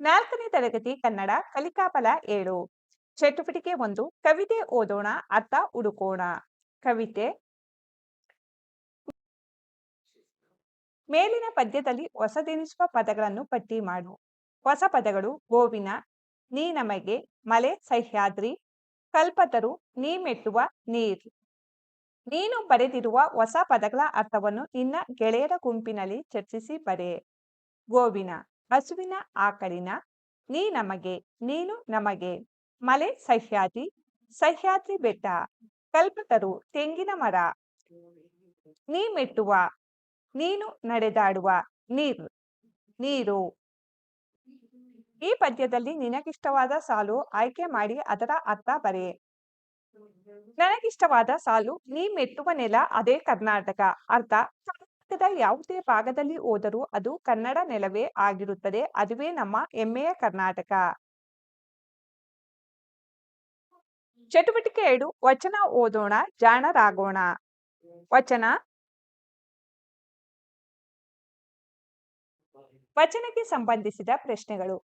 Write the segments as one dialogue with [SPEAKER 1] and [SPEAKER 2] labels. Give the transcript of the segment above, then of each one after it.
[SPEAKER 1] ನಾಲ್ಕನೇ ತರಗತಿ ಕನ್ನಡ ಕಲಿಕಾಫಲ ಏಳು. ಚಟುವಟಿಕೆ ಒಂದು, ಕವಿತೆ ಓದೋಣ ಅರ್ಥ ಹುಡುಕೋಣ. ಕವಿತೆ ಮೇಲಿನ ಪದ್ಯದಲ್ಲಿ ಹೊಸದೆನಿಸುವ ಪದಗಳನ್ನು ಪಟ್ಟಿ ಮಾಡು. ಹೊಸ ಪದಗಳು ಗೋವಿನ, ನೀ ನಮಗೆ, ಮಲೆ ಸಹ್ಯಾದ್ರಿ, ಕಲ್ಪತರು, ನೀ ಮೆಟ್ಟುವ ನೀರ್. ನೀನು ಬರೆದಿರುವ ಹೊಸ ಪದಗಳ ಅರ್ಥವನ್ನು ನಿನ್ನ ಗೆಳೆಯರ ಗುಂಪಿನಲ್ಲಿ ಚರ್ಚಿಸಿ ಬರೆ. ಗೋವಿನ ಹಸುವಿನ ಆಕಳಿನ ನೀ ನಮಗೆ, ನೀನು ನಮಗೆ. ಮಲೆ ಸಹ್ಯಾದ್ರಿ ಸಹ್ಯಾದ್ರಿ ಬೆಟ್ಟ. ಕಲ್ಪತರು ತೆಂಗಿನ ಮರ. ನೀ ಮೆಟ್ಟುವ, ನೀನು ನಡೆದಾಡುವ ನೀರು ನೀರು. ಈ ಪದ್ಯದಲ್ಲಿ ನಿನಗಿಷ್ಟವಾದ ಸಾಲು ಆಯ್ಕೆ ಮಾಡಿ ಅದರ ಅರ್ಥ ಬರೆ. ನನಗಿಷ್ಟವಾದ ಸಾಲು ನೀ ಮೆಟ್ಟುವ ನೆಲ ಅದೇ ಕರ್ನಾಟಕ. ಅರ್ಥ? ಕರ್ನಾಟಕದ ಯಾವುದೇ ಭಾಗದಲ್ಲಿ ಹೋದರೂ ಅದು ಕನ್ನಡ ನೆಲವೇ ಆಗಿರುತ್ತದೆ. ಅದುವೇ ನಮ್ಮ ಹೆಮ್ಮೆಯ ಕರ್ನಾಟಕ. ಚಟುವಟಿಕೆ ಎರಡು, ವಚನ ಓದೋಣ, ಜಾಣರಾಗೋಣ. ವಚನ. ವಚನಕ್ಕೆ ಸಂಬಂಧಿಸಿದ ಪ್ರಶ್ನೆಗಳು.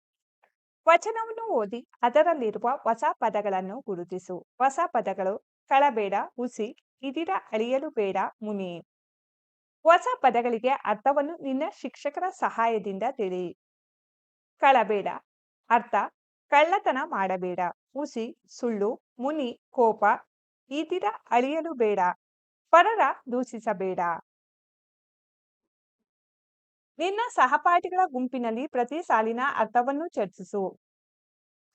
[SPEAKER 1] ವಚನವನ್ನು ಓದಿ ಅದರಲ್ಲಿರುವ ಹೊಸ ಪದಗಳನ್ನು ಗುರುತಿಸು. ಹೊಸ ಪದಗಳು, ಕಳಬೇಡ, ಹುಸಿ ಇದಿರ ಅಳಿಯಲು ಬೇಡ, ಮುನಿ. ಹೊಸ ಪದಗಳಿಗೆ ಅರ್ಥವನ್ನು ನಿನ್ನ ಶಿಕ್ಷಕರ ಸಹಾಯದಿಂದ ತಿಳಿ ಕಳಬೇಡ. ಅರ್ಥ, ಕಳ್ಳತನ ಮಾಡಬೇಡ. ಹುಸಿ, ಸುಳ್ಳು, ಮುನಿ, ಕೋಪ ಈತಿರ ಅಳಿಯಲು ಬೇಡ. ಪರರ ದೂಷಿಸಬೇಡ. ನಿನ್ನ ಸಹಪಾಠಿಗಳ ಗುಂಪಿನಲ್ಲಿ ಪ್ರತಿ ಸಾಲಿನ ಅರ್ಥವನ್ನು ಚರ್ಚಿಸು.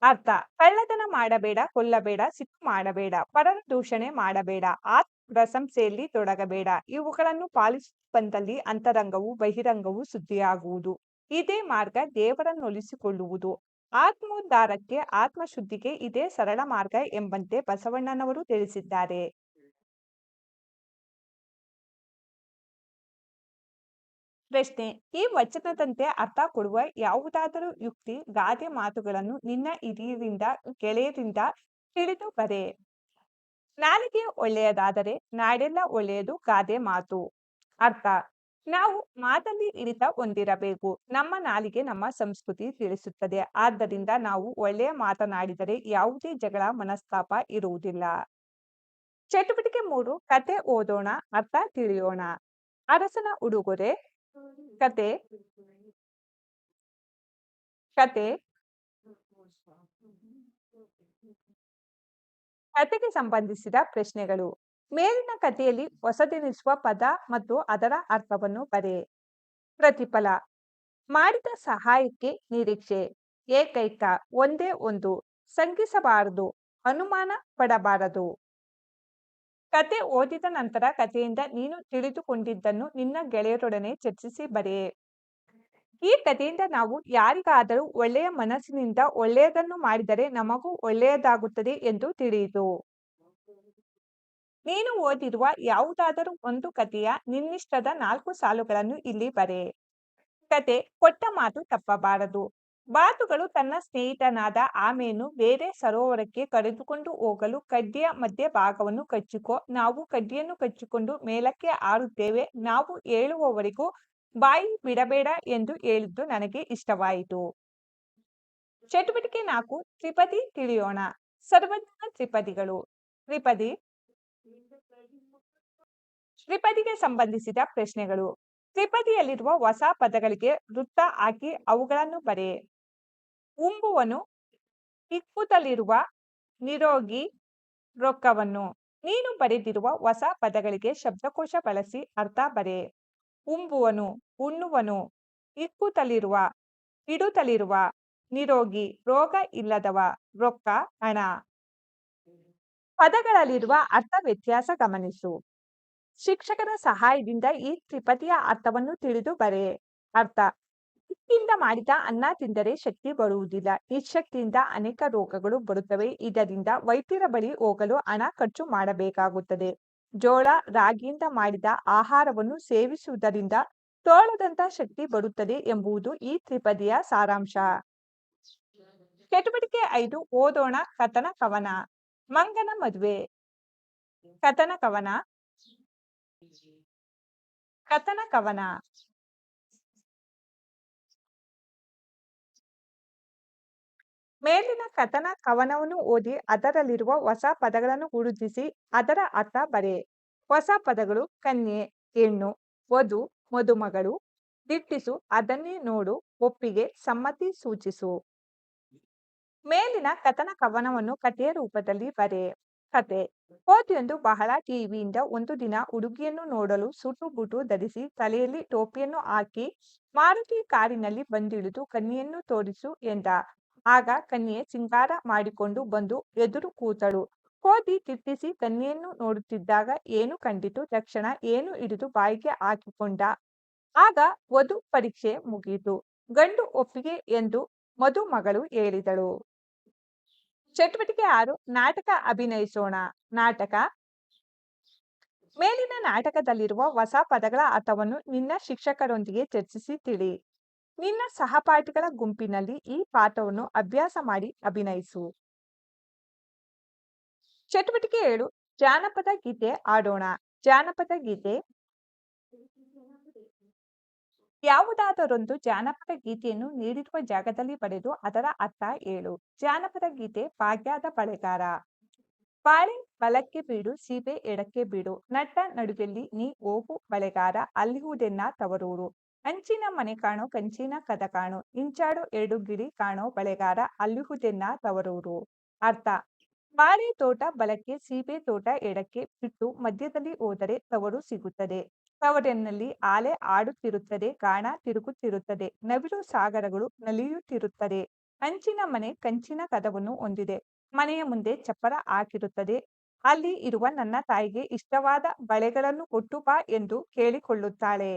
[SPEAKER 1] ಅರ್ಥ, ಕಳ್ಳತನ ಮಾಡಬೇಡ, ಕೊಲ್ಲಬೇಡ, ಸಿಟ್ಟು ಮಾಡಬೇಡ, ಪರರ ದೂಷಣೆ ಮಾಡಬೇಡ, ಆತ್ಮ ಪ್ರಶಂಸೆಯಲ್ಲಿ ತೊಡಗಬೇಡ. ಇವುಗಳನ್ನು ಪಾಲಿಸ ಬಂದಲ್ಲಿ ಅಂತರಂಗವು, ಬಹಿರಂಗವು ಶುದ್ಧಿಯಾಗುವುದು ಇದೇ ಮಾರ್ಗ ದೇವರನ್ನೊಲಿಸಿಕೊಳ್ಳುವುದು. ಆತ್ಮೋದ್ಧಾರಕ್ಕೆ ಆತ್ಮಶುದ್ಧಿಗೆ ಇದೇ ಸರಳ ಮಾರ್ಗ ಎಂಬಂತೆ ಬಸವಣ್ಣನವರು ತಿಳಿಸಿದ್ದಾರೆ. ಪ್ರಶ್ನೆ, ಈ ವಚನದಂತೆ ಅರ್ಥ ಕೊಡುವ ಯಾವುದಾದರೂ ಯುಕ್ತಿ ಗಾದೆ ಮಾತುಗಳನ್ನು ನಿನ್ನ ಹಿರಿಯರಿಂದ, ಗೆಳೆಯರಿಂದ ತಿಳಿದು ಬರೆ. ನಾಲಿಗೆ ಒಳ್ಳೆಯದಾದರೆ ನಾಡೆಲ್ಲ ಒಳ್ಳೆಯದು ಗಾದೆ ಮಾತು. ಅರ್ಥ? ನಾವು ಮಾತಲ್ಲಿ ಹಿಡಿತ ಹೊಂದಿರಬೇಕು. ನಮ್ಮ ನಾಲಿಗೆ ನಮ್ಮ ಸಂಸ್ಕೃತಿ ತಿಳಿಸುತ್ತದೆ. ಆದ್ದರಿಂದ ನಾವು ಒಳ್ಳೆಯ ಮಾತನಾಡಿದರೆ ಯಾವುದೇ ಜಗಳ, ಮನಸ್ತಾಪ ಇರುವುದಿಲ್ಲ. ಚಟುವಟಿಕೆ ಮೂರು ಕತೆ ಓದೋಣ, ಅರ್ಥ ತಿಳಿಯೋಣ. ಅರಸನ ಉಡುಗೊರೆ ಕತೆ ಕತೆ ಕತೆಗೆ ಸಂಬಂಧಿಸಿದ ಪ್ರಶ್ನೆಗಳು. ಮೇಲಿನ ಕಥೆಯಲ್ಲಿ ಹೊಸದೆನಿಸುವ ಪದ ಮತ್ತು ಅದರ ಅರ್ಥವನ್ನು ಬರೆ. ಪ್ರತಿಫಲ. ಮಾಡಿದ ಸಹಾಯಕ್ಕೆ ನಿರೀಕ್ಷೆ. ಏಕೈಕ, ಒಂದೇ ಒಂದು ಸಂಗಿಸಬಾರದು ಅನುಮಾನ ಪಡಬಾರದು. ಕತೆ ಓದಿದ ನಂತರ ಕಥೆಯಿಂದ ನೀನು ತಿಳಿದುಕೊಂಡಿದ್ದನ್ನು ನಿನ್ನ ಗೆಳೆಯರೊಡನೆ ಚರ್ಚಿಸಿ ಬರೆ. ಈ ಕಥೆಯಿಂದ ನಾವು ಯಾರಿಗಾದರೂ ಒಳ್ಳೆಯ ಮನಸ್ಸಿನಿಂದ ಒಳ್ಳೆಯದನ್ನು ಮಾಡಿದರೆ ನಮಗೂ ಒಳ್ಳೆಯದಾಗುತ್ತದೆ ಎಂದು ತಿಳಿಯಿತು. ನೀನು ಓದಿರುವ ಯಾವುದಾದರೂ ಒಂದು ಕಥೆಯ ನಿನ್ನಿಷ್ಟದ ನಾಲ್ಕು ಸಾಲುಗಳನ್ನು ಇಲ್ಲಿ ಬರೆ. ಕತೆ ಕೊಟ್ಟ ಮಾತು ತಪ್ಪಬಾರದು. ಬಾತುಗಳು ತನ್ನ ಸ್ನೇಹಿತನಾದ ಆಮೆಯನ್ನು ಬೇರೆ ಸರೋವರಕ್ಕೆ ಕರೆದುಕೊಂಡು ಹೋಗಲು ಕಡ್ಡಿಯ ಮಧ್ಯ ಭಾಗವನ್ನು ಕಚ್ಚಿಕೋ, ನಾವು ಕಡ್ಡಿಯನ್ನು ಕಚ್ಚಿಕೊಂಡು ಮೇಲಕ್ಕೆ ಆರುತ್ತೇವೆ, ನಾವು ಹೇಳುವವರೆಗೂ ಬಾಯಿ ಬಿಡಬೇಡ ಎಂದು ಹೇಳಿದ್ದು ನನಗೆ ಇಷ್ಟವಾಯಿತು. ಚಟುವಟಿಕೆ ನಾಲ್ಕು, ತ್ರಿಪದಿ ತಿಳಿಯೋಣ. ಸರ್ವಜ್ಞ ತ್ರಿಪದಿಗಳು. ತ್ರಿಪದಿ ತ್ರಿಪದಿಗೆ ಸಂಬಂಧಿಸಿದ ಪ್ರಶ್ನೆಗಳು. ತ್ರಿಪದಿಯಲ್ಲಿರುವ ಹೊಸ ಪದಗಳಿಗೆ ವೃತ್ತ ಹಾಕಿ ಅವುಗಳನ್ನು ಬರೆ. ಉಂಬುವನು ಇಕ್ಕುತ್ತಲಿರುವ ನಿರೋಗಿ ರೊಕ್ಕವನ್ನು. ನೀನು ಬರೆದಿರುವ ಹೊಸ ಪದಗಳಿಗೆ ಶಬ್ದಕೋಶ ಬಳಸಿ ಅರ್ಥ ಬರೆ. ಉಂಬುವನು, ಉಣ್ಣುವನು ಇಕ್ಕುತ್ತಲಿರುವ ಇಡುತ್ತಲಿರುವ ನಿರೋಗಿ, ರೋಗ ಇಲ್ಲದವ, ರೊಕ್ಕ, ಹಣ. ಪದಗಳಲ್ಲಿರುವ ಅರ್ಥ ವ್ಯತ್ಯಾಸ ಗಮನಿಸು. ಶಿಕ್ಷಕರ ಸಹಾಯದಿಂದ ಈ ತ್ರಿಪದಿಯ ಅರ್ಥವನ್ನು ತಿಳಿದು ಬರೆ. ಅರ್ಥ, ಹಿಟ್ಟಿಂದ ಮಾಡಿದ ಅನ್ನ ತಿಂದರೆ ಶಕ್ತಿ ಬರುವುದಿಲ್ಲ. ನಿಶಕ್ತಿಯಿಂದ ಅನೇಕ ರೋಗಗಳು ಬರುತ್ತವೆ. ಇದರಿಂದ ವೈದ್ಯರ ಬಳಿ ಹೋಗಲು ಹಣ ಖರ್ಚು ಮಾಡಬೇಕಾಗುತ್ತದೆ. ಜೋಳ, ರಾಗಿಯಿಂದ ಮಾಡಿದ ಆಹಾರವನ್ನು ಸೇವಿಸುವುದರಿಂದ ತೋಳದಂತ ಶಕ್ತಿ ಬರುತ್ತದೆ ಎಂಬುದು ಈ ತ್ರಿಪದಿಯ ಸಾರಾಂಶ. ಚಟುವಟಿಕೆ ಐದು, ಓದೋಣ, ಕಥನ ಕವನ. ಮಂಗನ ಮದುವೆ. ಕಥನ ಕವನ. ಕಥನ ಕವನ. ಮೇಲಿನ ಕಥನ ಕವನವನ್ನು ಓದಿ ಅದರಲ್ಲಿರುವ ಹೊಸ ಪದಗಳನ್ನು ಗುರುತಿಸಿ ಅದರ ಅರ್ಥ ಬರೆ. ಹೊಸ ಪದಗಳು ಕನ್ಯೆ, ಹೆಣ್ಣು, ವಧು, ಮದುಮಗಳು. ದಿಟ್ಟಿಸು, ಅದನ್ನೇ ನೋಡು, ಒಪ್ಪಿಗೆ, ಸಮ್ಮತಿ ಸೂಚಿಸು. ಮೇಲಿನ ಕಥನ ಕವನವನ್ನು ಕಥೆಯ ರೂಪದಲ್ಲಿ ಬರೆ. ಕತೆ. ಕೋತಿಯೊಂದು ಬಹಳ ಟಿವಿಯಿಂದ ಒಂದು ದಿನ ಹುಡುಗಿಯನ್ನು ನೋಡಲು ಸುಟು ಬುಟು ಧರಿಸಿ ತಲೆಯಲ್ಲಿ ಟೋಪಿಯನ್ನು ಹಾಕಿ ಮಾರುತಿ ಕಾರಿನಲ್ಲಿ ಬಂದಿಳಿದು ಕನ್ಯೆಯನ್ನು ತೋರಿಸು ಎಂದ. ಆಗ ಕನ್ಯೆ ಸಿಂಗಾರ ಮಾಡಿಕೊಂಡು ಬಂದು ಎದುರು ಕೂತಳು. ಕೋತಿ ತಿಟ್ಟಿಸಿ ಕನ್ಯೆಯನ್ನು ನೋಡುತ್ತಿದ್ದಾಗ ಏನು ಕಂಡಿತು? ತಕ್ಷಣ ಏನು ಹಿಡಿದು ಬಾಯಿಗೆ ಹಾಕಿಕೊಂಡ? ಆಗ ವಧು ಪರೀಕ್ಷೆ ಮುಗಿಯಿತು. ಗಂಡು ಒಪ್ಪಿಗೆ ಎಂದು ಮದುಮಗಳು ಹೇಳಿದಳು. ಚಟುವಟಿಕೆ ಆರು, ನಾಟಕ ಅಭಿನಯಿಸೋಣ. ನಾಟಕ. ಮೇಲಿನ ನಾಟಕದಲ್ಲಿರುವ ಹೊಸ ಪದಗಳ ಅರ್ಥವನ್ನು ನಿನ್ನ ಶಿಕ್ಷಕರೊಂದಿಗೆ ಚರ್ಚಿಸಿ ತಿಳಿ. ನಿನ್ನ ಸಹಪಾಠಿಗಳ ಗುಂಪಿನಲ್ಲಿ ಈ ಪಾಠವನ್ನು ಅಭ್ಯಾಸ ಮಾಡಿ ಅಭಿನಯಿಸು. ಚಟುವಟಿಕೆ ಏಳು, ಜಾನಪದ ಗೀತೆ ಆಡೋಣ. ಜಾನಪದ ಗೀತೆ ಯಾವುದಾದರೊಂದು ಜಾನಪದ ಗೀತೆಯನ್ನು ನೀಡಿರುವ ಜಾಗದಲ್ಲಿ ಬರೆದು ಅದರ ಅರ್ಥ ಏಳು. ಜಾನಪದ ಗೀತೆ ಭಾಗ್ಯದ ಬಳೆಗಾರ. ಬಾಳೆ ಬಲಕ್ಕೆ ಬೀಡು, ಸೀಬೆ ಎಡಕ್ಕೆ ಬೀಡು. ನಟ್ಟ ನಡುವೆಲ್ಲಿ ನೀ ಹೋಗು ಬಳೆಗಾರ ಅಲ್ಲಿಹುದೆನ್ನ ತವರೂರು. ಅಂಚಿನ ಮನೆ ಕಾಣೋ, ಕಂಚಿನ ಕದ ಕಾಣೋ, ಇಂಚಾಡು ಎರಡು ಗಿಡಿ ಕಾಣೋ, ಬಳೆಗಾರ ಅಲ್ಲಿಹುದೆನ್ನ ತವರೂರು ಅರ್ಥ. ಬಾಳೆ ತೋಟ ಬಲಕ್ಕೆ, ಸೀಬೆ ತೋಟ ಎಡಕ್ಕೆ ಬಿಟ್ಟು ಮಧ್ಯದಲ್ಲಿ ಹೋದರೆ ತವರು ಸಿಗುತ್ತದೆ. ತವರಿನಲ್ಲಿ ಆಲೆ ಆಡುತ್ತಿರುತ್ತದೆ ಗಾಣ ತಿರುಗುತ್ತಿರುತ್ತದೆ, ನವಿಲು ಸಾಗರಗಳು ನಲಿಯುತ್ತಿರುತ್ತದೆ. ಅಂಚಿನ ಮನೆ ಕಂಚಿನ ಕದವನ್ನು ಹೊಂದಿದೆ. ಮನೆಯ ಮುಂದೆ ಚಪ್ಪರ ಹಾಕಿರುತ್ತದೆ. ಅಲ್ಲಿ ಇರುವ ನನ್ನ ತಾಯಿಗೆ ಇಷ್ಟವಾದ ಬಳೆಗಳನ್ನು ಕೊಟ್ಟು ಬಾ ಎಂದು ಕೇಳಿಕೊಳ್ಳುತ್ತಾಳೆ.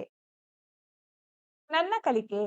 [SPEAKER 1] ನನ್ನ ಕಲಿಕೆ